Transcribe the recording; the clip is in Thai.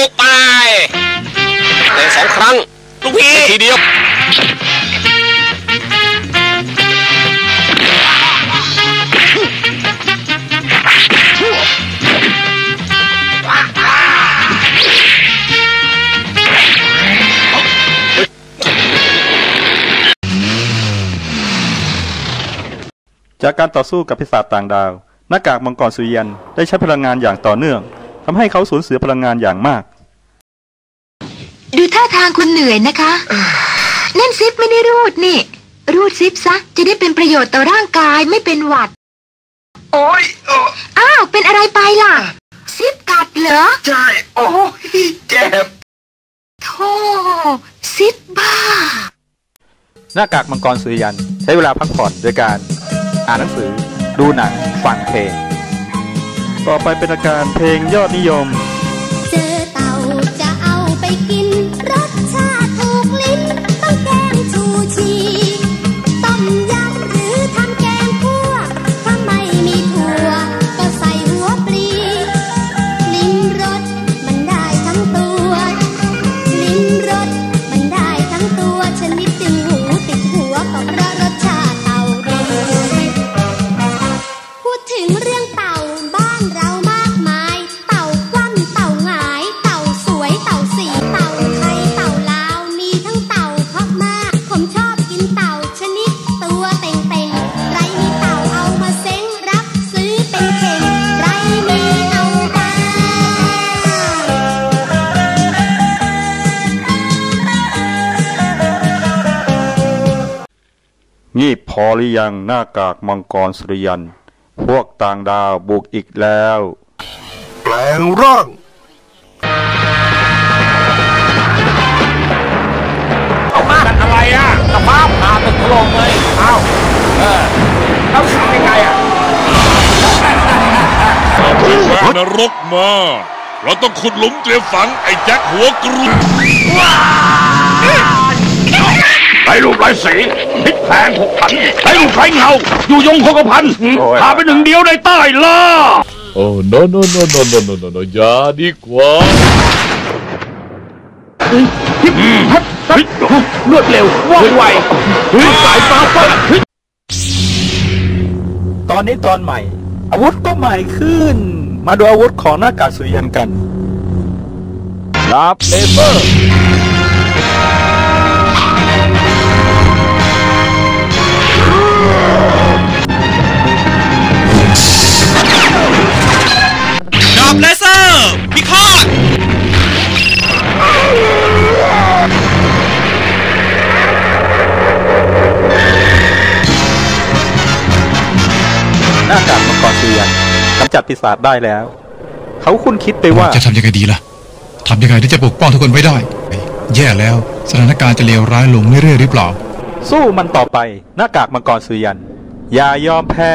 บุกไปเตะสองครั้งลูกพี่ทีเดียวจากการต่อสู้กับพิศาจต่างดาว หน้ากากมังกรสุยันได้ใช้พลังงานอย่างต่อเนื่อง ทำให้เขาสูญเสียพลังงานอย่างมาก ดูท่าทางคุณเหนื่อยนะคะ นั่นซิปไม่ได้รูดนี่ รูดซิปซะ จะได้เป็นประโยชน์ต่อร่างกายไม่เป็นหวัด โอ้ยโอ้อ้าว เป็นอะไรไปล่ะ ซิปกัดเหรอ ใช่โอ้ยเจ็บโธ่ซิปบ้า หน้ากากมังกรสุริยัน ใช้เวลาพักผ่อนโดยการ อ่านหนังสือ ดูหนัง ฟังเพลง ต่อไปเป็นอาการเพลงยอดนิยม you งีบพอหรือยังหน้ากากมังกรสุริยัน พวกต่างดาวบุกอีกแล้ว แปลงร่างนั่นอะไรอะกระพ้าผ่าตึกถล่มเลยเอ้าเออแล้วทำยังไงอะแวะนรกมา เราต้องขุดหลุมเตรียมฝังไอ้แจ็คหัวกรุด ไรรูปไรสีพริกแพงหกพันไรรูปไรเงา อยู่ยงคงกระพันพาไปหนึ่งเดียวในใต้ล่าโอ้ no no no no no no no no อย่าดีกว่าเฮ้ยรวดเร็วว่องไวเฮ้ยสายฟ้าฟาดเฮ้ยตอนนี้ตอนใหม่ อาวุธก็ใหม่ขึ้น มาดูอาวุธของหน้ากากสุริยันกันลาบเลเบอร์ จัดปีศาจได้แล้ว เขาคุ้นคิดไปว่า จะทำยังไงดีล่ะทำยังไงที่จะปกป้องทุกคนไว้ได้ แย่แล้วสถานการณ์จะเลวร้ายลงเรื่อยๆหรือเปล่า สู้มันต่อไปหน้ากากมังกรสุริยัน อย่ายอมแพ้